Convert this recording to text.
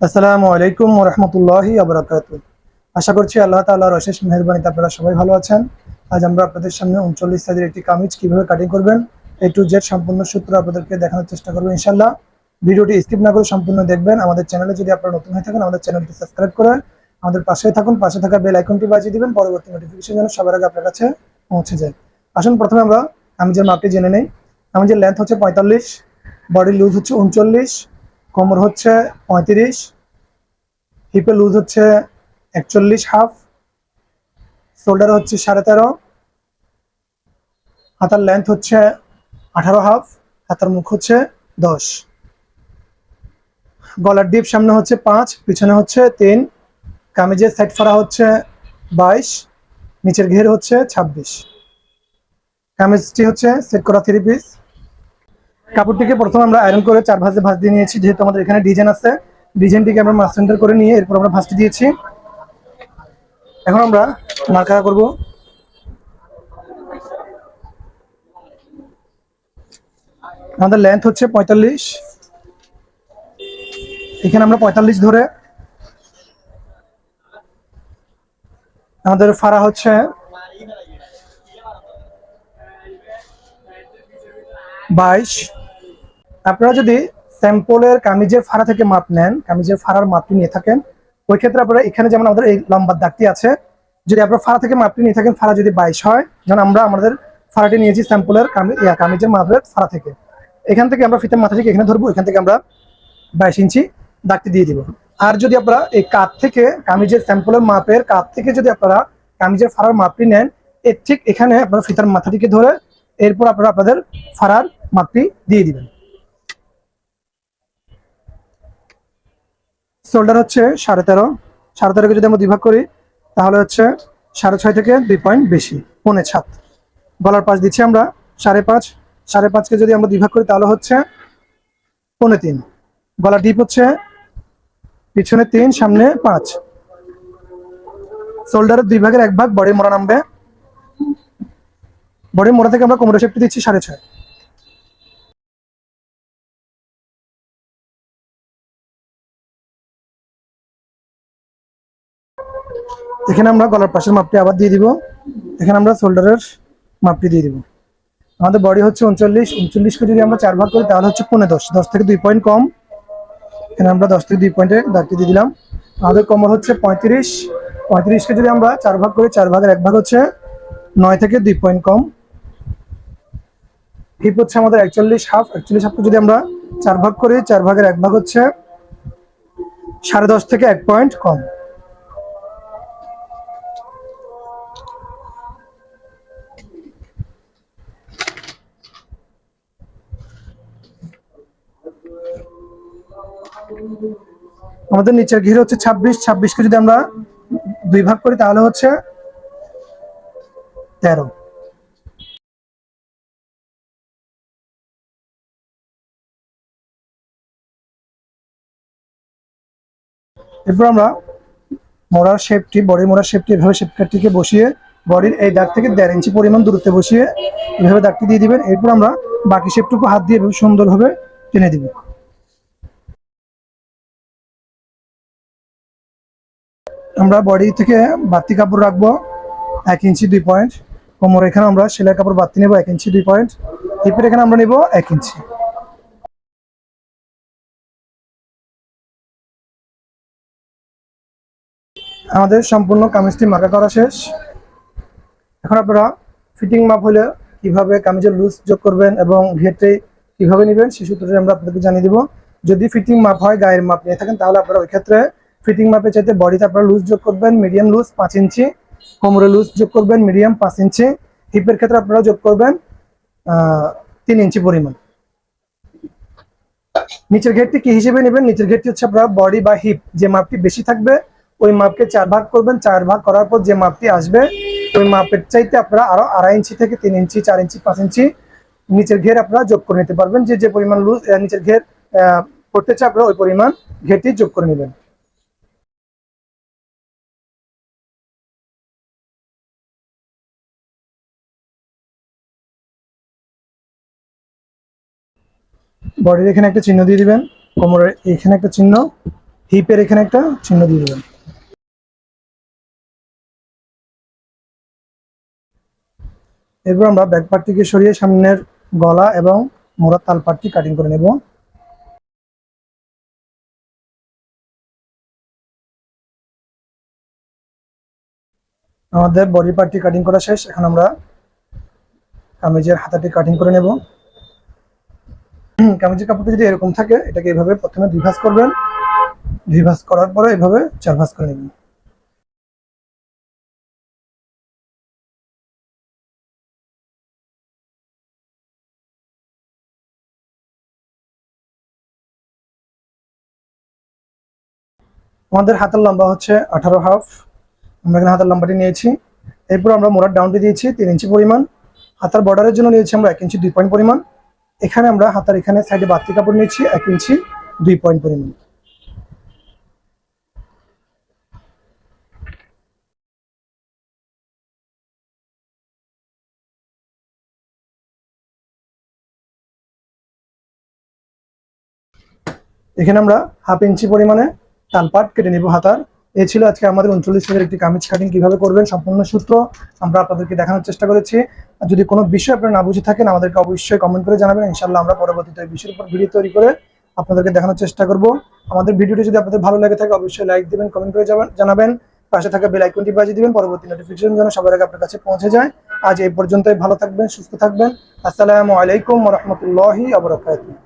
আসসালামু আলাইকুম রহমতুল্লাহি আবরাকাত আশা করছি আল্লাহ তাআলার অশেষ মেহরবানিতে আপনারা সবাই ভালো আছেন। আজ আমরা আপনাদের সামনে উনচল্লিশ সাইজের একটি কামিজ কীভাবে কাটিং করবেন এ টু জেড সম্পূর্ণ সূত্র আপনাদেরকে দেখানোর চেষ্টা করব ইনশাল্লাহ ভিডিওটি স্কিপ না করে সম্পূর্ণ দেখবেন। আমাদের চ্যানেলে যদি আপনারা নতুন হয়ে থাকেন, আমাদের চ্যানেলটি সাবস্ক্রাইব করে আমাদের পাশে থাকুন। পাশে থাকা বেল আইকনটি বাজিয়ে দিবেন। পরবর্তী নোটিফিকেশন যেন সবার আগে আপনার কাছে পৌঁছে যায়। আসুন, প্রথমে আমরা আমি যে মাপটি জেনে নেই। কামিজের লেন্থ হচ্ছে পঁয়তাল্লিশ বডি লুজ হচ্ছে উনচল্লিশ কোমর হচ্ছে পঁয়ত্রিশ হিপে লুজ হচ্ছে একচল্লিশ হাফ শোল্ডার হচ্ছে সাড়ে তেরো, হাতার লেন্থ হচ্ছে আঠারো হাফ হাতার মুখ হচ্ছে দশ। গলার ডিপ সামনে হচ্ছে পাঁচ, পিছনে হচ্ছে তিন, কামিজের সাইড ফাড়া হচ্ছে বাইশ, নিচের ঘের হচ্ছে ছাব্বিশ। কামিজটি হচ্ছে সেট করা থ্রি পিস কাপড়টিকে প্রথম আমরা আয়রন করে চার ভাঁজে ভাঁজ দিয়ে নিয়েছি, যেহেতু আমাদের এখানে ডিজাইন আছে। ডিজাইনটিকে আমরা মাস সেন্টার করে নিয়ে এরপর আমরা ভাঁজটি দিয়েছি। এখন আমরা মার্কা করব। আমাদের লেন্থ হচ্ছে পঁয়তাল্লিশ। এখানে আমরা পঁয়তাল্লিশ ধরে আমাদের ফাড়া হচ্ছে বাইশ। আপনারা যদি স্যাম্পলের কামিজের ফাড়া থেকে মাপ নেন, কামিজের ফাড়ার মাপটি নিয়ে থাকেন, ওই ক্ষেত্রে আপনারা এখানে যেমন আমাদের এই লম্বার দাগটি আছে, যদি আপনারা ফাড়া থেকে মাপটি নিয়ে থাকেন, ফাড়া যদি বাইশ হয়, যেমন আমরা আমাদের ফাড়াটি নিয়েছি স্যাম্পলের কামিজের মাপের ফাড়া থেকে। এখান থেকে আমরা ফিতের মাথা থেকে এখানে ধরবো, এখান থেকে আমরা বাইশ ইঞ্চি দাগটি দিয়ে দিব। আর যদি আপনারা এই কাত থেকে কামিজের স্যাম্পলের মাপের কাত থেকে যদি আপনারা কামিজের ফাড়ার মাপটি নেন, এর ঠিক এখানে আপনারা ফিতার মাথাটিকে ধরে, এরপর আপনারা আপনাদের ফাড়ার মাপটি দিয়ে দিবেন। শোল্ডার হচ্ছে সাড়ে তেরো। সাড়ে তেরোকে যদি আমরা দুই ভাগ করি, তাহলে হচ্ছে সাড়ে ছয় থেকে দুই পয়েন্ট বেশি, পৌনে সাত। গলার পাশ দিচ্ছি আমরা সাড়ে পাঁচ। সাড়ে পাঁচকে যদি আমরা দুই ভাগ করি, তাহলে হচ্ছে পৌনে তিন। গলা ডিপ হচ্ছে পিছনে তিন, সামনে পাঁচ। শোল্ডারের দুই ভাগের এক ভাগ বডি মোড়া নামবে। বডি মোড়া থেকে আমরা কোমরের শেপটি দিচ্ছি সাড়ে ছয়। এখানে আমরা গলার পাশের মাপটি আবার দিয়ে দিব। এখানে আমরা শোল্ডারের মাপটি দিয়ে দিব। আমাদের বডি হচ্ছে উনচল্লিশ। উনচল্লিশকে যদি আমরা চার ভাগ করি, তাহলে হচ্ছে পনেরো দশ। দশ থেকে দুই পয়েন্ট কম। এখানে আমরা দশ থেকে দুই পয়েন্টে দাগটি দিয়ে দিলাম। আমাদের কোমর হচ্ছে পঁয়ত্রিশ। পঁয়ত্রিশকে যদি আমরা চার ভাগ করি, চার ভাগের এক ভাগ হচ্ছে নয় থেকে দুই পয়েন্ট কম। হিপ হচ্ছে আমাদের একচল্লিশ হাফ একচল্লিশ হাফকে যদি আমরা চার ভাগ করি, চার ভাগের এক ভাগ হচ্ছে সাড়ে দশ থেকে এক পয়েন্ট কম। আমাদের নিচের ঘিরে হচ্ছে ছাব্বিশ, ছাব্বিশকে যদি আমরা দুই ভাগ করি, তাহলে হচ্ছে তেরো। এরপর আমরা মোড়ার শেপটি বডি মোড়ার শেপটি এভাবে শেপকারটিকে বসিয়ে, বডির এই দাগ থেকে দেড় ইঞ্চি পরিমাণ দূরত্বে বসিয়ে এভাবে দাগটি দিয়ে দিবেন। এরপর আমরা বাকি শেপটুকু হাত দিয়ে সুন্দরভাবে টেনে দিব। আমরা বডি থেকে বাড়তি কাপড় রাখব, এক ইঞ্চি দুই পয়েন্ট। কোমর এখানে আমরা সেলাই কাপড় বাড়তি নেব, এক ইঞ্চি দুই পয়েন্ট। হিপের এখানে আমরা নেব এক ইঞ্চি। আমাদের সম্পূর্ণ কামিজটি মার্কা করা শেষ। এখন আপনারা ফিটিং মাপ হলে কীভাবে কামিজের লুজ যোগ করবেন এবং ঘেটে কীভাবে নেবেন সেই সূত্রটি আমরা আপনাদেরকে জানিয়ে দিব। যদি ফিটিং মাপ হয়, গায়ের মাপ নিয়ে থাকেন, তাহলে আপনারা ওই ক্ষেত্রে ফিটিং মাপে চাইতে বডিতে আপনারা লুজ যোগ করবেন মিডিয়াম লুজ পাঁচ ইঞ্চি, কোমরে লুজ যোগ করবেন মিডিয়াম পাঁচ ইঞ্চি। হিপের ক্ষেত্রে আপনারা যোগ করবেন তিন ইঞ্চি পরিমাণ। নিচের ঘেরটি কি হিসেবে নেবেন? নিচের ঘেরটি হচ্ছে আপনার বডি বা হিপ যে মাপটি বেশি থাকবে, ওই মাপকে চার ভাগ করবেন। চার ভাগ করার পর যে মাপটি আসবে, ওই মাপের চাইতে আপনারা আরও আড়াই ইঞ্চি থেকে তিন ইঞ্চি, চার ইঞ্চি, পাঁচ ইঞ্চি নিচের ঘের আপনারা যোগ করে নিতে পারবেন। যে যে পরিমাণ লুজ নিচের ঘের করতে চাই আপনারা ওই পরিমাণ ঘেরটি যোগ করে নেবেন। বডির এখানে একটা চিহ্ন দিয়ে দিবেন, কোমরের এখানে একটা চিহ্ন হিপের এখানে একটা চিহ্ন দিয়ে দেবেন। এরপর আমরা ব্যাক পার্টটিকে সরিয়ে সামনের গলা এবং মোড়ার তাল পার্টটি কাটিং করে নেব। আমাদের বডি পার্টটি কাটিং করা শেষ, এখন আমরা কামিজের হাতাটি কাটিং করে নেব। কামিজের কাপড়টা যদি এরকম থাকে, এটাকে এভাবে প্রথমে দুই ভাঁজ করবেন। দুই ভাঁজ করার পরে এভাবে চার ভাঁজ করে নেবেন। আমাদের হাতের লম্বা হচ্ছে আঠারো হাফ। আমরা এখানে হাতের লম্বাটি নিয়েছি। এরপর আমরা মোড়ার ডাউনটি দিয়েছি, তিন ইঞ্চি পরিমাণ। হাতার বর্ডারের জন্য নিয়েছি আমরা এক ইঞ্চি দুই পয়েন্ট পরিমাণ। এখানে আমরা হাতার এখানে সাইডে বাড়তি কাপড় নিয়েছি, এক ইঞ্চি, দুই পয়েন্ট পরিমাণ। এখানে আমরা হাফ ইঞ্চি পরিমাণে তালপাট কেটে নিব হাতার। এ ছিল আজকে আমাদের উনচল্লিশ হাজার একটি কামিজ কাটিং কীভাবে করবেন, সম্পূর্ণ সূত্র আমরা আপনাদেরকে দেখানোর চেষ্টা করেছি। যদি কোনো বিষয় আপনারা না বুঝে থাকেন, আমাদেরকে অবশ্যই কমেন্ট করে জানাবেন। ইনশাল্লাহ আমরা পরবর্তীতে বিষয়ের উপর ভিডিও তৈরি করে আপনাদেরকে দেখানোর চেষ্টা করব। আমাদের ভিডিওটি যদি আপনাদের ভালো লেগে থাকে, অবশ্যই লাইক দিবেন কমেন্ট করে জানাবেন। পাশে থাকা বেল আইকনটি বাজিয়ে দিবেন, পরবর্তী নোটিফিকেশন যেন সবার আগে আপনার কাছে পৌঁছে যায়। আজ এই পর্যন্তই, ভালো থাকবেন, সুস্থ থাকবেন। আসসালামু আলাইকুম রহমতুল্লাহি আবরাকাতুহ